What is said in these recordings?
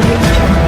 Audio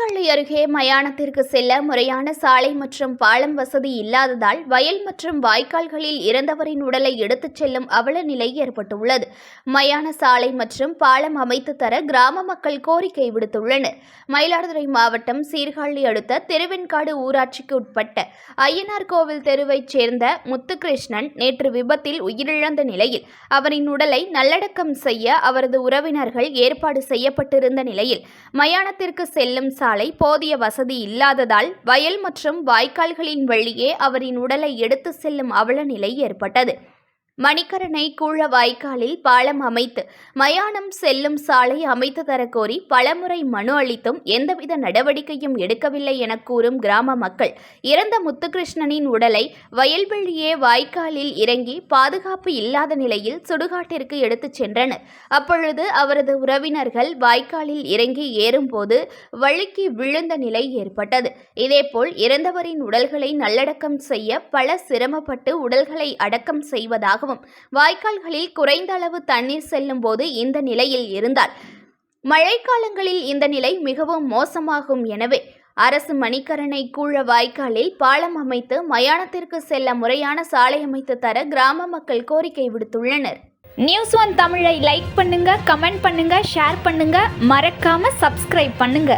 அருகே மயானத்திற்கு செல்ல முறையான சாலை மற்றும் பாலம் வசதி இல்லாததால் வயல் மற்றும் வாய்க்கால்களில் இறந்தவரின் உடலை எடுத்துச் செல்லும் அவல நிலை ஏற்பட்டுள்ளது. மயான சாலை மற்றும் பாலம் அமைத்து தர கிராம மக்கள் கோரிக்கை விடுத்துள்ளனர். மயிலாடுதுறை மாவட்டம் சீர்காழி அடுத்த திருவெண்காடு ஊராட்சிக்கு உட்பட்ட ஐயனார் கோவில் தெருவைச் சேர்ந்த முத்துகிருஷ்ணன் நேற்று விபத்தில் உயிரிழந்த நிலையில் அவரின் உடலை நல்லடக்கம் செய்ய அவரது உறவினர்கள் ஏற்பாடு செய்யப்பட்டிருந்த நிலையில் மயானத்திற்கு செல்லும் சாலை போதிய வசதி இல்லாததால் வயல் மற்றும் வாய்க்கால்களின் வழியே அவரின் உடலை எடுத்து செல்லும் அவலநிலை ஏற்பட்டது. மணிக்கரணை கூழ வாய்க்காலில் பாலம் அமைத்து மயானம் செல்லும் சாலை அமைத்து தரக்கோரி பலமுறை மனு அளித்தும் எந்தவித நடவடிக்கையும் எடுக்கவில்லை என கூறும் கிராம மக்கள். இறந்த முத்துகிருஷ்ணனின் உடலை வயல்வெளியே வாய்க்காலில் இறங்கி பாதுகாப்பு இல்லாத நிலையில் சுடுகாட்டிற்கு எடுத்துச் சென்றனர். அப்பொழுது அவரது உறவினர்கள் வாய்க்காலில் இறங்கி ஏறும்போது வழுக்கி விழுந்த நிலை ஏற்பட்டது. இதேபோல் இறந்தவரின் உடல்களை நல்லடக்கம் செய்ய பல சிரமப்பட்டு உடல்களை அடக்கம் செய்வதாகவும் வாய்க்கால்களில் குறைந்த அளவு தண்ணீர் செல்லும் போது இந்த நிலையில் இருந்தால் மழைக்காலங்களில் இந்த நிலை மிகவும் மோசமாகும் எனவே அரசு மணிக்கரணை கூழ வாய்க்காலில் பாலம் அமைத்து மயானத்திற்கு செல்ல முறையான சாலை அமைத்து தர கிராம மக்கள் கோரிக்கை விடுத்துள்ளனர். நியூஸ் ஒன் தமிழை லைக் பண்ணுங்க கமெண்ட் பண்ணுங்க ஷேர் பண்ணுங்க. மறக்காம சப்ஸ்கிரைப் பண்ணுங்க.